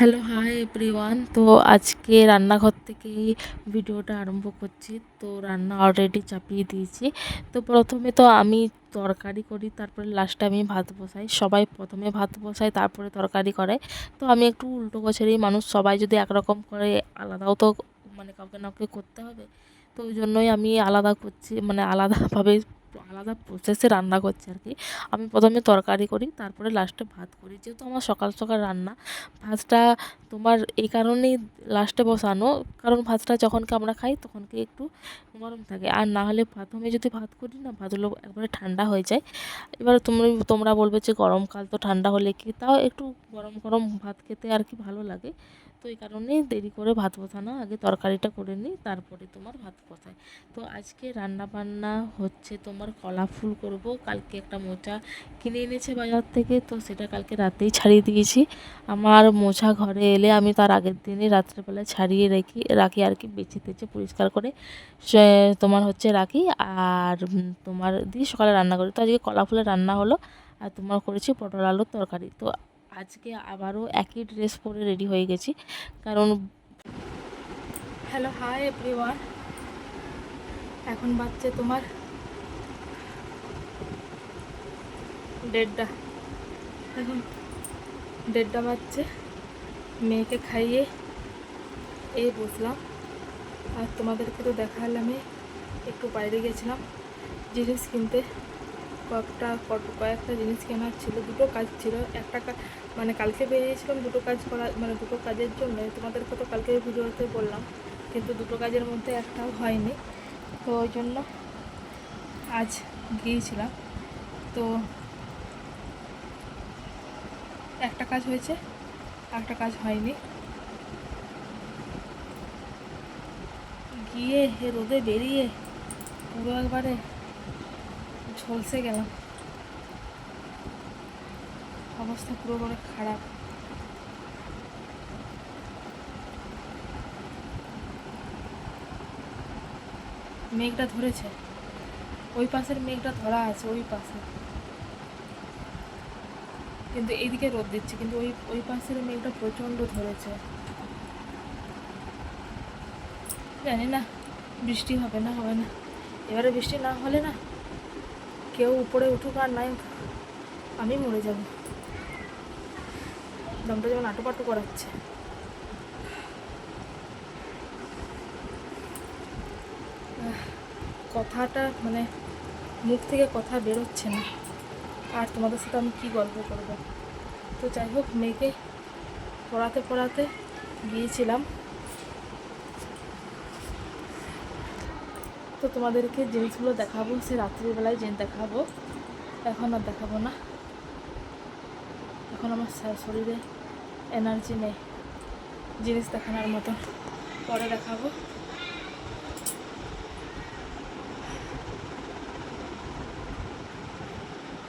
Hello, hi everyone. তো আজকে রান্নাঘর থেকেই ভিডিওটা আরম্ভ করছি। তো রান্না অলরেডি চাপিয়ে দিয়েছি। তো প্রথমে তো আমি তরকারি করি, তারপরে লাস্টে আমি ভাত বসাই। সবাই প্রথমে ভাত বসাই তারপরে তরকারি করে। তো আমি একটু উল্টো গোছেরই মানুষ, সবাই যদি একরকম করে, আলাদাও তো মানে কাউকে না কাউকে করতে হবে। তো ওই জন্যই আমি আলাদা করছি মানে আলাদাভাবে আলাদা প্রসেসে রান্না করছি আর কি আমি প্রথমে তরকারি করি, তারপরে লাস্টে ভাত করি। যেহেতু আমার সকাল সকাল রান্না, ভাতটা তোমার এই কারণেই লাস্টে বসানো। কারণ ভাতটা যখনকে আমরা খাই তখনকে একটু গরম থাকে। আর না হলে প্রথমে যদি ভাত করি না ভাতগুলো একবারে ঠান্ডা হয়ে যায়। এবারে তুমি, তোমরা বলবে যে গরমকাল তো ঠান্ডা হলে কি? তাও একটু গরম গরম ভাত খেতে আর কি ভালো লাগে। তো এই কারণেই দেরি করে ভাত বসানো, আগে তরকারিটা করে নিই, তারপরে তোমার ভাত বসাই। তো আজকে রান্না বান্না হচ্ছে তোমার কলা ফুল করব, কালকে একটা মোচা কিনে এনেছে বাজার থেকে, তো সেটা কালকে রাতেই ছাড়িয়ে দিয়েছি। আমার মোছা ঘরে এলে আমি তার আগের দিনই রাত্রেবেলা ছাড়িয়ে রেখি, রাখি আর কি বেছে তেছে পরিষ্কার করে তোমার হচ্ছে রাখি। আর তোমার দিয়ে সকালে রান্না করি, তো আজকে কলা ফুলের রান্না হলো, আর তোমার করেছি পটল আলুর তরকারি। তো আজকে আবারও একই ড্রেস পরে রেডি হয়ে গেছি। কারণ হ্যালো হাই এভরিওয়ান এখন বাচ্চা তোমার দেড়টা। এখন দেড়টা বাজছে। মেয়েকে খাইয়ে এই বসলাম। আর তোমাদেরকে তো দেখালামে একটু বাইরে গেছিলাম জিনিস কিনতে। কয়েকটা কয়েকটা জিনিস কেনার ছিল, দুটো কাজ ছিল। একটা মানে কালকে বেরিয়েছিলাম, দুটো কাজ করা মানে দুটো কাজের জন্য। তোমাদেরকে তো কালকে ভিডিওতে বললাম, কিন্তু দুটো কাজের মধ্যে একটাও হয়নি। তো ওই জন্য আজ গিয়েছিলাম। তো একটা কাজ হয়েছে একটা কাজ হয়নি। গিয়ে রোদে বেরিয়ে পুরো একবারে ঝলসে গেলাম। অবস্থা পুরো বড় খারাপ। মেঘটা ধরেছে। ওই পাশের মেঘটা ধরা আছে, ওই পাশে। কিন্তু এইদিকে রোদ দিচ্ছে, কিন্তু ওই ওই পাশের মেঘটা প্রচণ্ড ধরেছে। জানি না, বৃষ্টি হবে না হবে না। এবারে বৃষ্টি না হলে না কেউ উপরে উঠুক আর নাই আমি মরে যাব। দমটা যেমন আটুপাটু করাচ্ছে। কথাটা মানে মুখ থেকে কথা বেরোচ্ছে না। আর তোমাদের সাথে আমি কী গল্প করব? তো যাই হোক, মেয়েকে পড়াতে পড়াতে গিয়েছিলাম। তো তোমাদেরকে জিনিসগুলো দেখাবো, সে রাত্রিবেলায় যে দেখাবো। এখন আর দেখাবো না। এখন আমার শরীরে এনার্জি নেই, জিনিস দেখানোর মতো। পরে দেখাবো।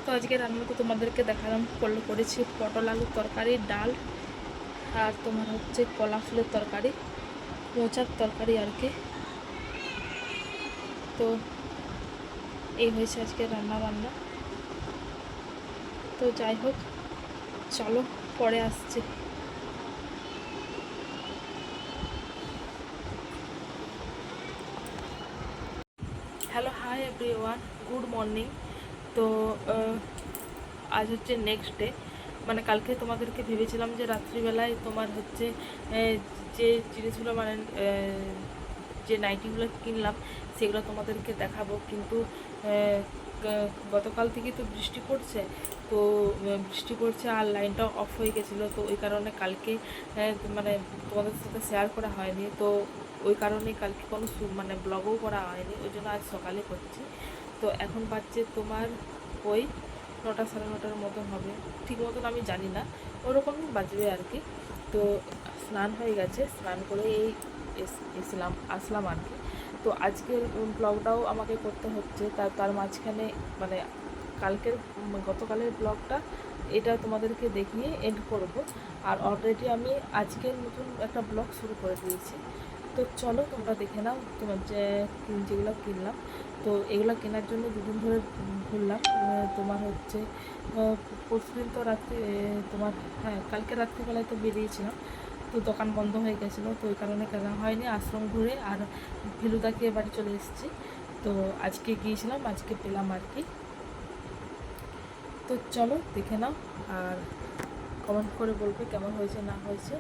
তো আজকে রান্না তো তোমাদেরকে দেখালাম করলে করেছি পটল আলুর তরকারি, ডাল, আর তোমার হচ্ছে কলা ফুলের তরকারি, মোচার তরকারি আর কি। তো এই হয়েছে আজকে রান্না বান্না। তো যাই হোক, চলো পরে আসছে। Hello hi everyone good morning তো আজ হচ্ছে নেক্সট ডে মানে কালকে তোমাদেরকে ভেবেছিলাম যে রাত্রিবেলায় তোমার হচ্ছে যে জিনিসগুলো মানে যে নাইটিগুলো কিনলাম, সেগুলো তোমাদেরকে দেখাবো। কিন্তু গতকাল থেকে তো বৃষ্টি পড়ছে। তো বৃষ্টি পড়ছে আর লাইনটা অফ হয়ে গেছিল। তো ওই কারণে কালকে মানে তোমাদের সাথে শেয়ার করা হয়নি। তো ওই কারণে কালকে কোনো মানে ব্লগও করা হয়নি। ওই জন্য আজ সকালে করছি। তো এখন বাজছে তোমার ওই নটা সাড়ে নটার মতন হবে। ঠিক মতন আমি জানি না। ওরকমই বাজবে আর কি। তো স্নান হয়ে গেছে। স্নান করে এই এসলাম, আসলাম আর কি। তো আজকের ব্লগটাও আমাকে করতে হচ্ছে। তার তার মাঝখানে মানে কালকের গতকালের ব্লগটা এটা তোমাদেরকে দেখিয়ে এন্ড করব। আর অলরেডি আমি আজকের নতুন একটা ব্লগ শুরু করে দিয়েছি। তো চলো তোমরা দেখে নাও তোমার যে যেগুলো কিনলাম। তো এগুলো কেনার জন্য দুদিন ধরে ঘুরলাম। তোমার হচ্ছে পরশুদিন তো রাত্রি তোমার হ্যাঁ কালকে রাত্রিবেলায় তো বেরিয়েছিলাম। তো দোকান বন্ধ হয়ে গেছিল, তো ওই কারণে কেনা হয়নি, আশ্রম ঘুরে আর ফেলুদাকে বাড়ি চলে এসেছি। তো আজকে গিয়েছিলাম, আজকে পেলাম আর কি। তো চলো দেখে নাও আর কমেন্ট করে বলবে কেমন হয়েছে, না হয়েছে।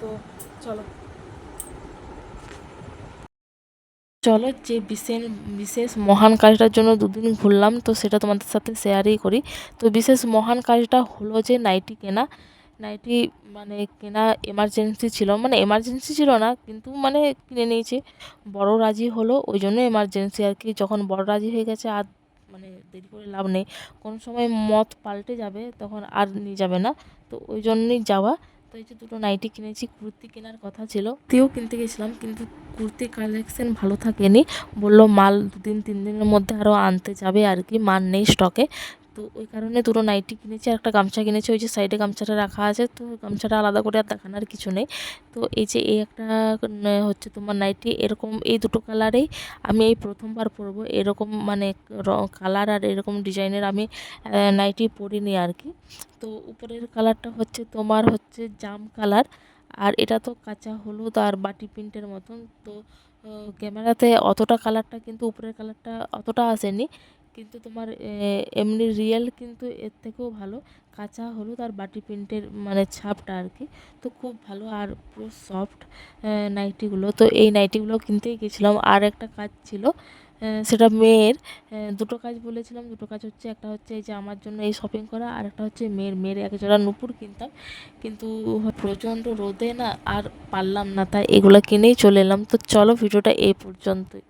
তো চলো। চলো যে বিশেষ বিশেষ মহান কাজটার জন্য দুদিন ঘুরলাম, তো সেটা তোমাদের সাথে শেয়ারই করি। তো বিশেষ মহান কাজটা হলো যে নাইটি কেনা। নাইটি মানে কেনা এমার্জেন্সি ছিল। মানে এমার্জেন্সি ছিল না, কিন্তু মানে কিনে নিয়েছি। বড় রাজি হলো, ওই জন্য এমার্জেন্সি আর কি। যখন বড় রাজি হয়ে গেছে, আর মানে দেরি করে লাভ নেই। কোনো সময় মত পাল্টে যাবে, তখন আর নিয়ে যাবে না। তো ওই জন্যই যাওয়া। তো এই যে দুটো নাইটি কিনেছি, কুর্তি কেনার কথা ছিল। কুর্তিও কিনতে গেছিলাম, কিন্তু কুর্তি কালেকশন ভালো থাকেনি। বলল মাল দুদিন, তিন দিনের মধ্যে আরও আনতে যাবে আর কি। মাল নেই স্টকে তো ওই কারণে দুটো নাইটি কিনেছি, আর একটা গামছা কিনেছি। ওই যে সাইডে গামছাটা রাখা আছে, তো গামছাটা আলাদা করে আর দেখানোর কিছু নেই। তো এই যে এই একটা হচ্ছে তোমার নাইটি এরকম এই দুটো কালারেই আমি এই প্রথমবার পরবো। এরকম মানে কালার আর এরকম ডিজাইনের আমি নাইটি পরিনি আর কি। তো উপরের কালারটা হচ্ছে তোমার হচ্ছে জাম কালার আর এটা তো কাঁচা হলুদ আর বাটি প্রিন্টের মতন। তো ক্যামেরাতে অতটা কালারটা কিন্তু উপরের কালারটা অতটা আসেনি। কিন্তু তোমার এমনি রিয়েল কিন্তু এর থেকেও ভালো। কাঁচা হলুদ আর বাটি প্রিন্টের মানে ছাপটা আর কি, তো খুব ভালো আর পুরো সফট নাইটিগুলো। তো এই নাইটিগুলো কিনতেই গেছিলাম। আর একটা কাজ ছিল সেটা মেয়ের দুটো কাজ বলেছিলাম। দুটো কাজ হচ্ছে, একটা হচ্ছে এই যে আমার জন্য এই শপিং করা, আর একটা হচ্ছে মেয়ের। মেয়ের এক জোড়া নুপুর কিনতাম, কিন্তু প্রচণ্ড রোদে না আর পারলাম না, তাই এগুলো কিনেই চলে এলাম। তো চলো ভিডিওটা এই পর্যন্তই।